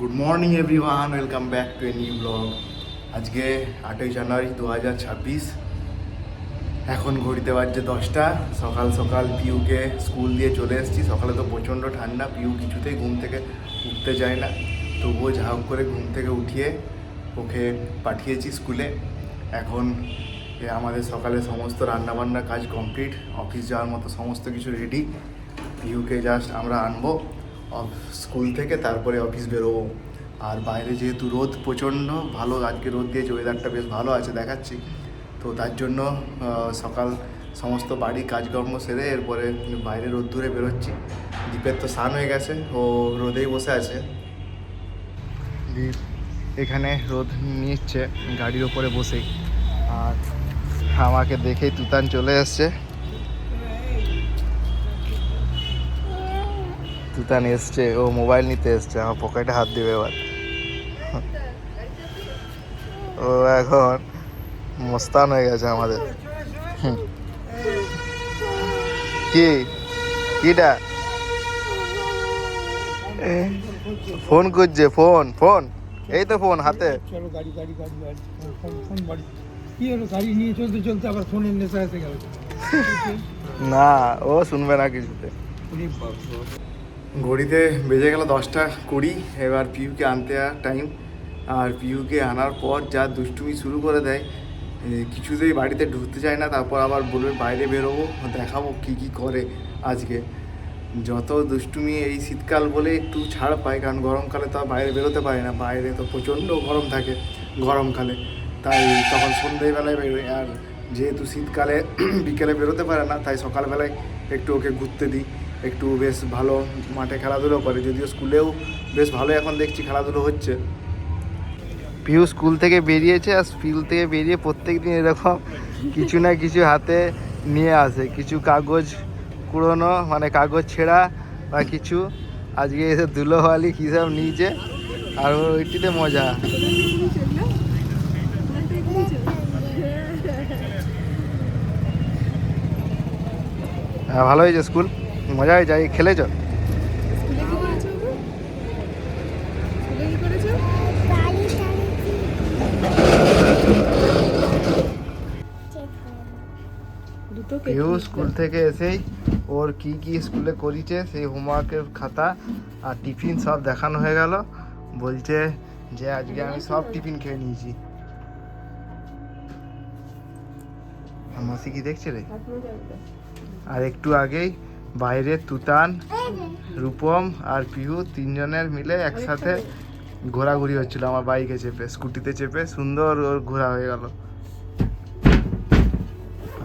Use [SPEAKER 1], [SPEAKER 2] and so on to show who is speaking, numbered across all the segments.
[SPEAKER 1] Good morning everyone welcome back to a new blog আজকে আটই জানুয়ারি দু হাজার ছাব্বিশ। এখন ঘড়িতে বাজছে দশটা। সকাল সকাল পিউকে স্কুল দিয়ে চলে এসেছি। সকালে তো প্রচণ্ড ঠান্ডা। পিউ কিছুতেই ঘুম থেকে উঠতে চায় না। তবুও যা হোক করে ঘুম থেকে উঠিয়ে ওকে পাঠিয়েছি স্কুলে। এখন আমাদের সকালে সমস্ত রান্নাবান্না কাজ কমপ্লিট। অফিস যাওয়ার মতো সমস্ত কিছু রেডি। পিউকে জাস্ট আমরা আনব। স্কুল থেকে তারপরে অফিস বেরোবো। আর বাইরে যেহেতু রোদ প্রচণ্ড, ভালো আজকে রোদ দিয়েছে ওয়েদারটা বেশ ভালো আছে দেখাচ্ছি। তো তার জন্য সকাল সমস্ত বাড়ি কাজকর্ম সেরে এরপরে বাইরে রোদ দূরে বেরোচ্ছি। দীপের তো স্নান হয়ে গেছে, ও রোদেই বসে আছে। দীপ এখানে রোদ নিচ্ছে, গাড়ির ওপরে বসেই। আর আমাকে দেখেই তুতান চলে এসছে। তুতান এসছে ও মোবাইল নিতে এসছে আমার পকেটে হাত দিবে এবার। ও এখন মস্তান হয়ে গেছে আমাদের। কি? কিটা? ফোন করছে ফোন ফোন। এই তো ফোন হাতে।
[SPEAKER 2] চলো গাড়ি গাড়ি গাড়ি গাড়ি ফোন ফোন বাড়ি। কি হলো গাড়ি নিয়ে চলতে চলতে আবার ফোনের নেশা এসে গেল।
[SPEAKER 1] না ও শুনবে না কিছুতে। ঘড়িতে বেজে গেল দশটা কুড়ি, এবার পিউকে আনতে টাইম আর পিউকে আনার পর যা দুষ্টুমি শুরু করে দেয় কিছুতেই বাড়িতে ঢুকতে চায় না। তারপর আবার বলবে, বাইরে বেরোবো, দেখাবো কি কি করে আজকে। যত দুষ্টুমি এই শীতকাল বলে একটু ছাড় পায়, কারণ গরমকালে তো বাইরে বেরোতে পারে না। বাইরে তো প্রচণ্ড গরম থাকে গরমকালে। তাই তখন সন্ধ্যেবেলায় বেরোয়। আর যেহেতু শীতকালে বিকেলে বেরোতে পারে না, তাই সকালবেলায় একটু ওকে ঘুরতে দিই। একটু বেশ ভালো মাঠে খেলাধুলো করে, যদিও স্কুলেও বেশ ভালো এখন দেখছি খেলাধুলো হচ্ছে। পিউ স্কুল থেকে বেরিয়েছে আর স্কুল থেকে বেরিয়ে প্রত্যেক দিন এরকম কিছু না কিছু হাতে নিয়ে আসে। কিছু কাগজ কুড়োনো মানে কাগজ ছেঁড়া বা কিছু। আজকে এসে ধুলোবালি কী সব নিয়েছে আর ওইটিতে মজা। হ্যাঁ ভালো হয়েছে স্কুল? মজা হয়েছে এই খেলেছো
[SPEAKER 3] স্কুলে
[SPEAKER 1] থেকে এসেই ওর কি কি স্কুলে করিছে সেই হোমওয়ার্কের খাতা আর টিফিন সব দেখানো হয়ে গেল। বলছে যে আজকে আমি সব টিফিন খেয়ে নিয়েছি। মাসি কি দেখছে রে। আর একটু আগেই বাইরে তুতান রূপম আর পিহু তিনজনের মিলে একসাথে ঘোরাঘুরি হচ্ছিল আমার বাইকে চেপে স্কুটিতে চেপে সুন্দর ওর ঘোরা হয়ে গেল।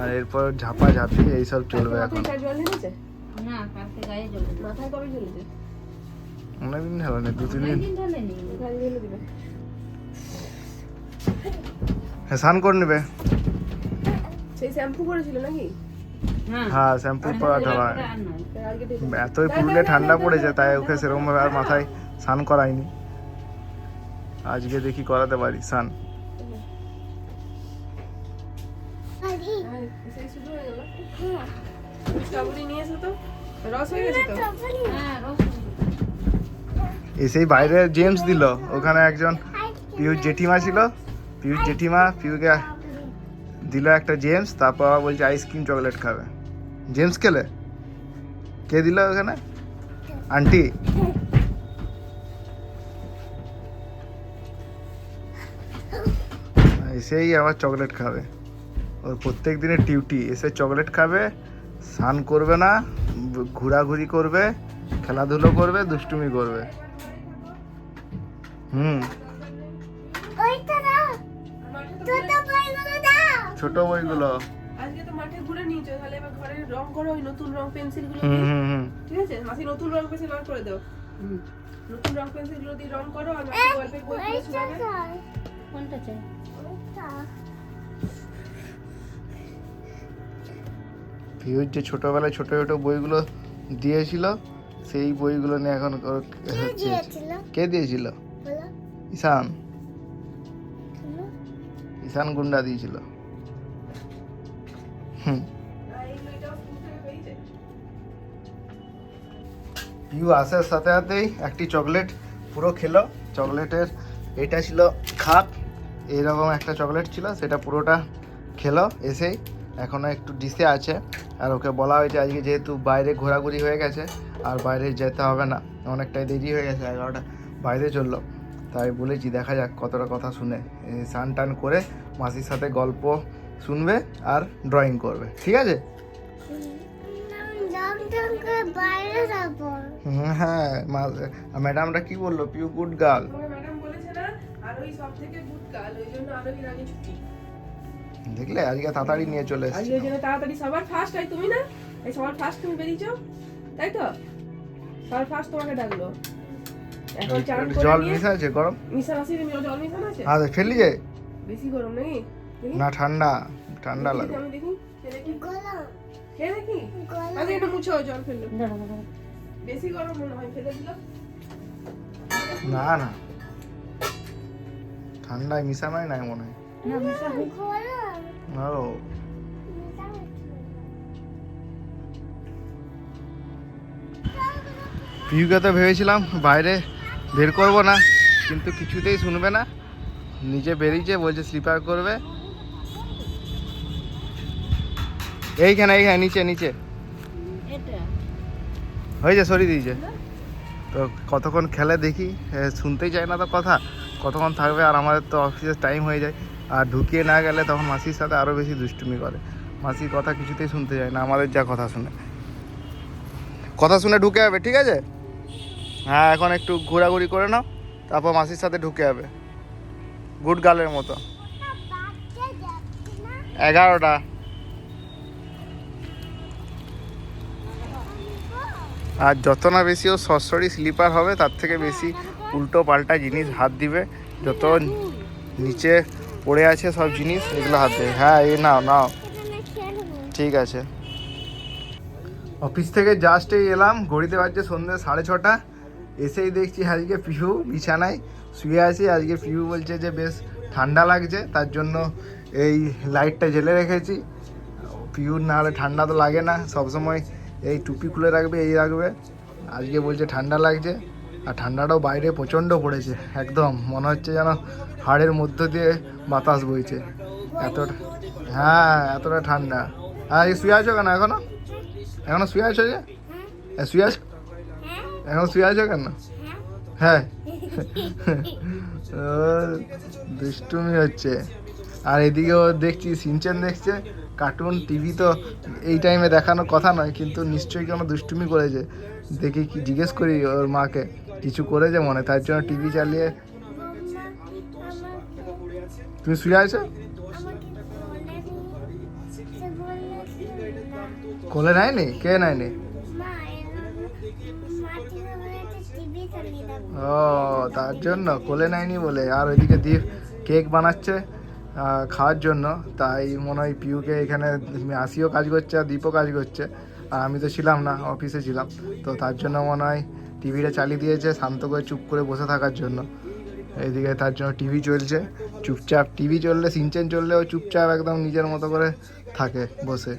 [SPEAKER 1] আর এরপর ঝাপা ঝাপি এইসব চলবে এখন? অনেকদিন হলো না দু তিন দিন।
[SPEAKER 3] ঢেলে।
[SPEAKER 1] হ্যাঁ স্নান করে নেবে।
[SPEAKER 3] সেই শ্যাম্পু করেছিল নাকি?
[SPEAKER 4] হ্যাঁ
[SPEAKER 1] শ্যাম্পু করা ঢালা এতই পুরুলিয়া ঠান্ডা পড়েছে তাই ওকে সেরকম ভাবে আর মাথায় স্নান করাইনি আজকে দেখি করাতে পারি স্নান।
[SPEAKER 3] সেই শুরু হয়ে গেল। স্ট্রবেরি নিয়ে এসো তো। রস হয়ে গেছে তো?
[SPEAKER 4] হ্যাঁ রস
[SPEAKER 1] এসেই বাইরে জেমস দিল ওখানে একজন পিউর জেঠিমা ছিল। পিউর জেঠিমা পিউকে দিল একটা জেমস তারপর বলছে আইসক্রিম চকলেট খাবে। জেমস খেলে কে দিল ওখানে? আন্টি? এসেই আবার চকলেট খাবে। ওর প্রত্যেক দিনের ডিউটি এসে চকলেট খাবে স্নান করবে না ঘোরাঘুরি করবে খেলাধুলো করবে দুষ্টুমি করবে। হুম। ছোট বইগুলো।
[SPEAKER 3] নিয়েছো তাহলে এবার ঘরে রং করো ওই নতুন রং
[SPEAKER 1] পেন্সিলগুলো
[SPEAKER 3] ঠিক আছে? মাসি নতুন রং পেন্সিল করে দাও। নতুন রং পেন্সিলগুলো দিয়ে রং করো আর মাসি গল্পের বই খুলে শোনাবে
[SPEAKER 4] কোনটা চাই?
[SPEAKER 1] পিউর যে ছোটবেলায় ছোট ছোট বইগুলো দিয়েছিল সেই বইগুলো নিয়ে এখন হচ্ছে। কে দিয়েছিল? ঈশান। ঈশান গুন্ডা দিয়েছিল। পিউ আসার সাথে সাথেই একটি চকলেট পুরো খেলো। চকলেটের এটা ছিল খাপ এইরকম একটা চকলেট ছিল, সেটা পুরোটা খেলো, এসেই এখনও একটু ডিসে আছে। আর ওকে বলা হয়েছে আজকে যেহেতু বাইরে ঘোরাঘুরি হয়ে গেছে, আর বাইরে যেতে হবে না। অনেকটাই দেরি হয়ে গেছে, এগারোটা বাইরে চলল। তাই বলেছি, দেখা যাক কতটা কথা শুনে। স্নান টান করে মাসির সাথে গল্প শুনবে আর ড্রয়িং করবে। ঠিক আছে? হ্যাঁ ম্যাডামটা কি বলল? পিউ গুড গার্ল
[SPEAKER 3] ম্যাডাম বলেছে না আরোই সব থেকে গুড গার্ল ওই জন্য আরোই আগে ছুটি।
[SPEAKER 1] দেখলে? আজকে তাড়াতাড়ি নিয়ে চলে
[SPEAKER 3] আজকে
[SPEAKER 1] এসেছি
[SPEAKER 3] জন্য তাড়াতাড়ি সবার ফার্স্ট হয় তুমি না? এই সবার ফার্স্ট তুমি বেরিয়েছো তাই তো? সবার ফার্স্ট তোমাকে ডাকলো। এখন চান করে
[SPEAKER 1] জল মিশা আছে গরম?
[SPEAKER 3] মিশান আছে তুমি জল মিশান আছে?
[SPEAKER 1] ফেললি যে
[SPEAKER 3] বেশি গরম দেখি।
[SPEAKER 1] না ঠান্ডা ঠান্ডা লাগবে।
[SPEAKER 3] আমি দেখি
[SPEAKER 5] গলাম
[SPEAKER 3] খেয়ে দেখি? আচ্ছা এটা মুছো জল ফেলল। বেশি গরম মনে হয় ফেলে দিল?
[SPEAKER 1] না না। ঠান্ডায় মিশানোই নাই মনে হয়। ও পিউকে তো ভেবেছিলাম বাইরে বের করব না কিন্তু কিছুতেই শুনবে না। নিজে বেরিয়েছে বলছে স্লিপার করবে। এইখানে এইখানে নিচে নিচে। হয়েছে সরিয়ে দিয়েছে। তো কতক্ষণ খেলে দেখি শুনতেই চায় না তো কথা। কতক্ষণ থাকবে আর আমাদের তো অফিসের টাইম হয়ে যায়। আর ঢুকিয়ে না গেলে তখন মাসির সাথে আরও বেশি দুষ্টুমি করে। মাসির কথা কিছুতেই শুনতে চায় না আমাদের যা কথা শুনে। কথা শুনে ঢুকে যাবে ঠিক আছে? হ্যাঁ এখন একটু ঘোরাঘুরি করে নাও তারপর মাসির সাথে ঢুকে যাবে। গুড গার্লের মতো। এগারোটা। আর যত না বেশি ও সরসরি স্লিপার হবে, তার থেকে বেশি উল্টো পাল্টা জিনিস হাত দিবে। যত নিচে পড়ে আছে সব জিনিস, এগুলো হাত দেবে। হ্যাঁ এই নাও নাও। ঠিক আছে। অফিস থেকে জাস্ট এই এলাম, ঘড়িতে বাজছে সন্ধ্যে সাড়ে ছটা। এসেই দেখছি আজকে পিহু বিছানায় শুয়ে আছে। আজকে পিহু বলছে যে, বেশ ঠান্ডা লাগছে, তার জন্য এই লাইটটা জ্বেলে রেখেছি। পিহুর না হলে ঠান্ডা তো লাগে না, সবসময় এই টুপি খুলে রাখবে এই রাখবে। আজকে বলছে ঠান্ডা লাগছে আর ঠান্ডাটাও বাইরে প্রচণ্ড পড়েছে একদম। মনে হচ্ছে যেন হাড়ের মধ্য দিয়ে বাতাস বইছে। এতটা হ্যাঁ এতটা ঠান্ডা। হ্যাঁ এই শুয়ে আছো কেন এখনও? এখনও শুয়ে আছো যে? শুয়ে আছো? এখন শুয়ে আছো কেন? হ্যাঁ। ও, দুষ্টুমি হচ্ছে। আর এদিকেও দেখছি, সিনচেন দেখছে কার্টুন টিভি তো এই টাইমে দেখানোর কথা নয়, কিন্তু নিশ্চয়ই কোনো দুষ্টুমি করেছে। দেখি কি জিজ্ঞেস করি ওর মাকে, কিছু করেছে মনে? তার জন্য টিভি চালিয়ে তুমি শুয়ে আছো? কোলে নেয়নি কে নেয়নি ও, তার জন্য কোলে নেয়নি বলে। আর ওইদিকে দীপ কেক বানাচ্ছে। খাওয়ার জন্য। তাই মনে হয় পিউকে এখানে আসিও কাজ করছে আর দীপও কাজ করছে। আর আমি তো ছিলাম না, অফিসে ছিলাম। তো তার জন্য মনে হয় টিভিটা চালিয়ে দিয়েছে, শান্ত করে চুপ করে বসে থাকার জন্য। এইদিকে তার জন্য টিভি চলছে। চুপচাপ টিভি চললে, সিনচেন চললেও চুপচাপ একদম নিজের মতো করে থাকে বসে।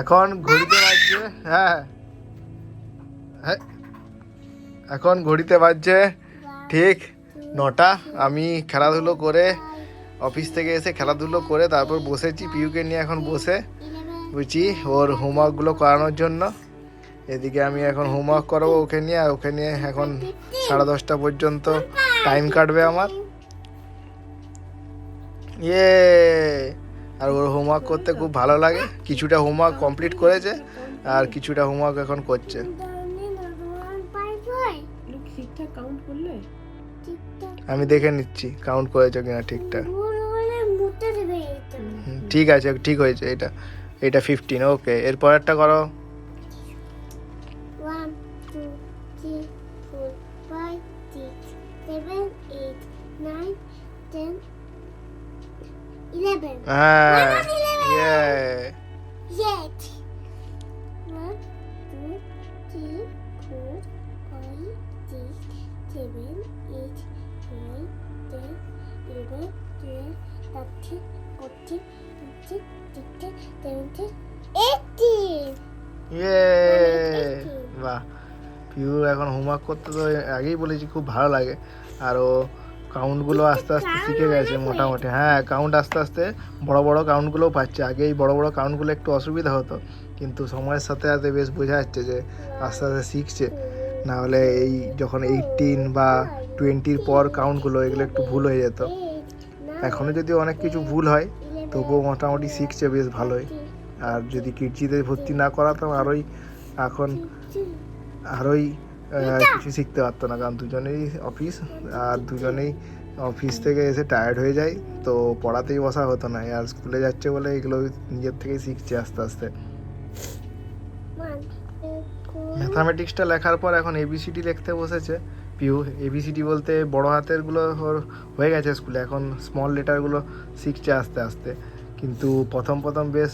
[SPEAKER 1] এখন ঘড়িতে বাজছে হ্যাঁ। হ্যাঁ। এখন ঘড়িতে বাজছে, ঠিক। নটা আমি খেলাধুলো করে অফিস থেকে এসে খেলাধুলো করে তারপর বসেছি পিউকে নিয়ে এখন বসে বুঝছি ওর হোমওয়ার্কগুলো করানোর জন্য। এদিকে আমি এখন হোমওয়ার্ক করাবো ওকে নিয়ে আর ওকে নিয়ে এখন সাড়ে দশটা পর্যন্ত টাইম কাটবে আমার। ইয়ে! আর ওর হোমওয়ার্ক করতে খুব ভালো লাগে কিছুটা হোমওয়ার্ক কমপ্লিট করেছে আর কিছুটা হোমওয়ার্ক এখন করছে।
[SPEAKER 3] ঠিকঠাক কাউন্ট করলে?
[SPEAKER 1] আমি দেখে নিচ্ছি কাউন্ট করেছ কিনা ঠিকঠাক ঠিক আছে ঠিক হয়েছে এটা। এটা ফিফটিন ওকে এরপর একটা করো।
[SPEAKER 5] Seven, eight, nine, ten, eleven, twelve, thirteen, fourteen, fifteen, sixteen, seventeen, eighteen.
[SPEAKER 1] ইয়ে বাহ। পিউ এখন হোমওয়ার্ক করতে তো আগেই বলেছি খুব ভালো লাগে। আর ও কাউন্টগুলো আস্তে আস্তে শিখে গেছে মোটামুটি। হ্যাঁ কাউন্ট আস্তে আস্তে বড় বড় কাউন্টগুলোও পাচ্ছে। আগে এই বড় বড় কাউন্টগুলো একটু অসুবিধা হতো। কিন্তু সময়ের সাথে সাথে বেশ বোঝা যাচ্ছে যে আস্তে আস্তে শিখছে। না হলে এই যখন এইটিন বা টোয়েন্টির পর কাউন্টগুলো এগুলো একটু ভুল হয়ে যেত। এখনও যদি অনেক কিছু ভুল হয়, তবুও মোটামুটি শিখছে বেশ ভালোই। আর যদি কিডজিতে ভর্তি না করাতাম, আরোই এখন, আরোই কিছু শিখতে পারতো না, কারণ দুজনেই অফিস আর দুজনেই অফিস থেকে এসে টায়ার্ড হয়ে যায়, তো পড়াতেই বসা হতো না। আর স্কুলে যাচ্ছে বলে এগুলো নিজের থেকেই শিখছে আস্তে আস্তে। ম্যাথামেটিক্সটা লেখার পর এখন এবিসিডি লিখতে বসেছে। পিউ এবিসিডি বলতে বড় হাতেরগুলো হয়ে গেছে স্কুলে। এখন স্মল লেটারগুলো শিখছে আস্তে আস্তে। কিন্তু প্রথম প্রথম বেশ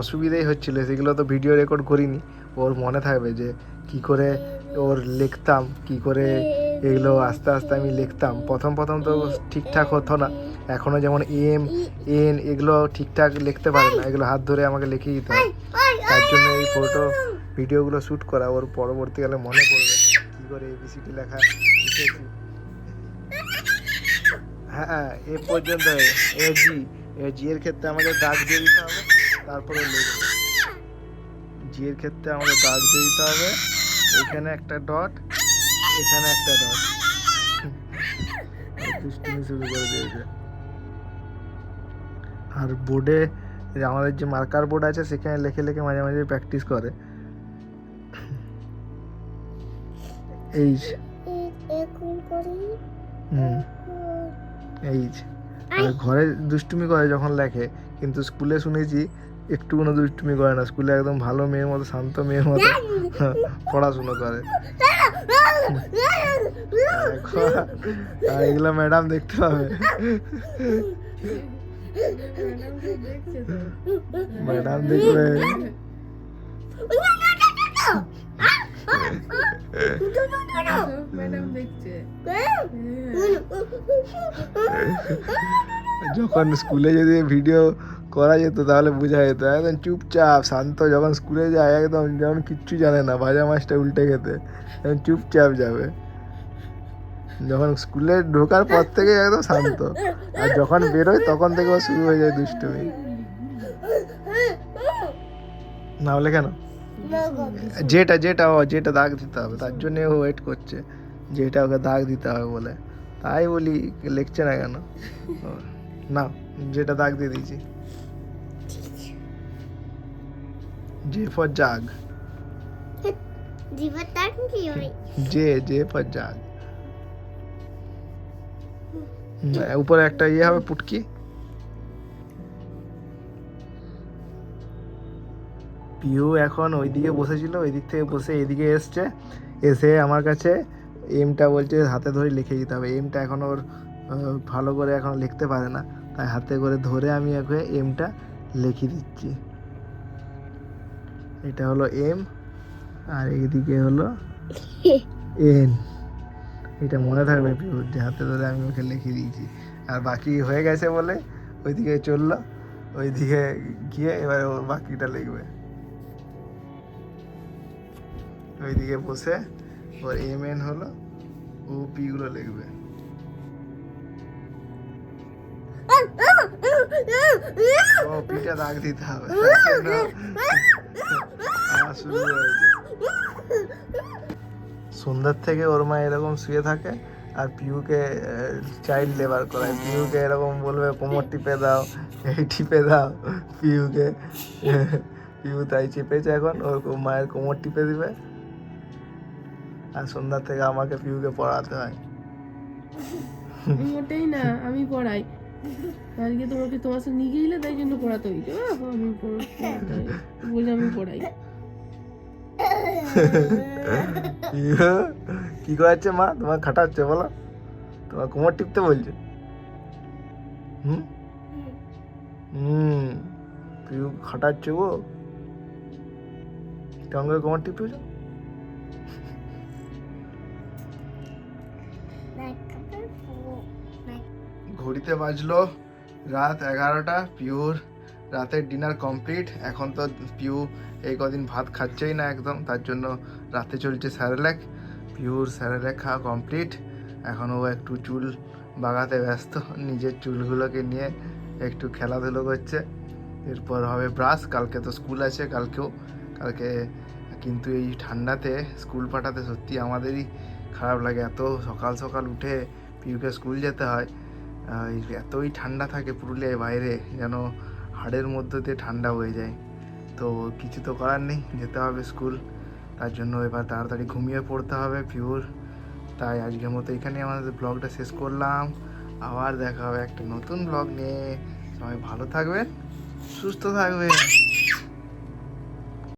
[SPEAKER 1] অসুবিধাই হচ্ছিল। সেগুলো তো ভিডিও রেকর্ড করিনি। ওর মনে থাকবে যে কি করে ওর লিখতাম, কি করে এগুলো আস্তে আস্তে আমি লিখতাম। প্রথম প্রথম তো ঠিকঠাক হতো না। এখনও যেমন এম এন এগুলো ঠিকঠাক লিখতে পারে না। এগুলো হাত ধরে আমাকে লিখে দিতে হয়। তার জন্য এই ফটো ভিডিওগুলো শ্যুট করা ওর পরবর্তীকালে মনে পড়বে। কী করে এবিসিডি লেখা? শিখেছি হ্যাঁ এ পর্যন্ত এ জি। এ জি এর ক্ষেত্রে আমাদের দাগ দিয়ে দিতে হবে, তারপরে জি এর ক্ষেত্রে আমাদের দাগ দিয়ে দিতে হবে। এখানে একটা ডট এখানে একটা ডট শুরু করে দিয়েছে। আর বোর্ডে আমাদের যে মার্কার বোর্ড আছে, সেখানে লিখে লেখে মাঝে মাঝে প্র্যাকটিস করে। হুম। এইচ আর ঘরে দুষ্টুমি করে যখন লেখে কিন্তু স্কুলে শুনেছি একটু কোনো দুষ্টুমি করে না। স্কুলে একদম ভালো মেয়ের মতো শান্ত মেয়ের মতো পড়াশুনো করে। এগুলো ম্যাডাম দেখতে পাবে। ম্যাডাম দেখবে যখন স্কুলে যদি ভিডিও করা যেত তাহলে বোঝা যেত, একদম চুপচাপ, শান্ত যখন স্কুলে যায়, একদম যেমন কিচ্ছু জানে না, ভাজা মাছটা উল্টে খেতে চুপচাপ যাবে। যখন স্কুলে ঢোকার পর থেকে একদম শান্ত, আর যখন বেরোয় তখন থেকে শুরু হয়ে যায় দুষ্টুমি। না হলে কেন? যেটা যেটা ও যেটা দাগ দিতে হবে তার জন্য ও ওয়েট করছে যেটা ওকে দাগ দিতে হবে বলে তাই বলি লিখছে না কেন ও, না যেটা দাগ দিয়ে দিয়েছি জে ফর জাগ
[SPEAKER 5] জীবনটা কি হয়
[SPEAKER 1] জে জে ফর জাগ হুম, উপরে একটা ইয়ে হবে পুটকি পিউ এখন ওইদিকে বসেছিল ওই দিক থেকে বসে এদিকে এসছে। এসে আমার কাছে এমটা বলছে, হাতে ধরে লিখে দিতে হবে। এমটা এখন ওর ভালো করে এখন লিখতে পারে না। তাই হাতে করে ধরে আমি ওকে এমটা লিখে দিচ্ছি। এটা হলো এম আর এইদিকে হলো এন এটা মনে থাকবে পিউর যে হাতে ধরে আমি ওকে লিখে দিয়েছি। আর বাকি হয়ে গেছে বলে ওইদিকে চলল, ওইদিকে গিয়ে এবার ও বাকিটা লিখবে। ওইদিকে বসে ওর এম এন হলো, ও পিগুলো লিখবে। ও পিটা দাগ দিতে হবে শুরু হয়েছে সন্ধ্যার থেকে ওর মা এরকম শুয়ে থাকে, আর পিউকে চাইল্ড লেবার করায়। পিউকে এরকম বলবে, কোমর টিপে দাও, এই টিপে দাও। পিউকে পিউ তাই চেপেছে এখন, ওর মায়ের কোমর টিপে দিবে। আর সন্ধ্যার থেকে আমাকে পিউকে পড়াতে হয়।
[SPEAKER 3] মোটেই না আমি পড়াই। আজকে তোমাকে তোমার সাথে নিয়ে গেলে তাই জন্য পড়াতে হইতো আমি। বলে আমি পড়াই।
[SPEAKER 1] কি করাচ্ছে মা? তোমার খাটাচ্ছে বলো। তোমার কোমর টিপতে বলছে। হুম? হুম পিউ খাটাচ্ছে গো। কেমন করে কোমর টিপতেছ ঘড়িতে বাজলো রাত এগারোটা, পিওর। রাতের ডিনার কমপ্লিট। এখন তো পিউ এই কদিন ভাত খাচ্ছেই না একদম, তার জন্য রাতে চলছে স্যারেল্যাক পিউর স্যারেল্যাক খাওয়া কমপ্লিট। এখন ও একটু চুল বাগাতে ব্যস্ত, নিজের চুলগুলোকে নিয়ে একটু খেলাধুলো করছে। এরপর হবে ব্রাশ, কালকে তো স্কুল আছে, কালকেও, কালকে কিন্তু এই ঠান্ডাতে স্কুল পাঠাতে সত্যি আমাদেরই খারাপ লাগে। এত সকাল সকাল উঠে পিউকে স্কুল যেতে হয় এতই ঠান্ডা থাকে পুরুলিয়ায় বাইরে, যেন হাড়ের মধ্যে দিয়ে ঠান্ডা হয়ে যায়। তো কিছু তো করার নেই, যেতে হবে স্কুল। তার জন্য এবার তাড়াতাড়ি ঘুমিয়ে পড়তে হবে পিওর। তাই আজকের মতো এখানে আমাদের ব্লগটা শেষ করলাম। আবার দেখা হবে একটা নতুন ব্লগ নিয়ে। সবাই ভালো থাকবেন, সুস্থ থাকবেন।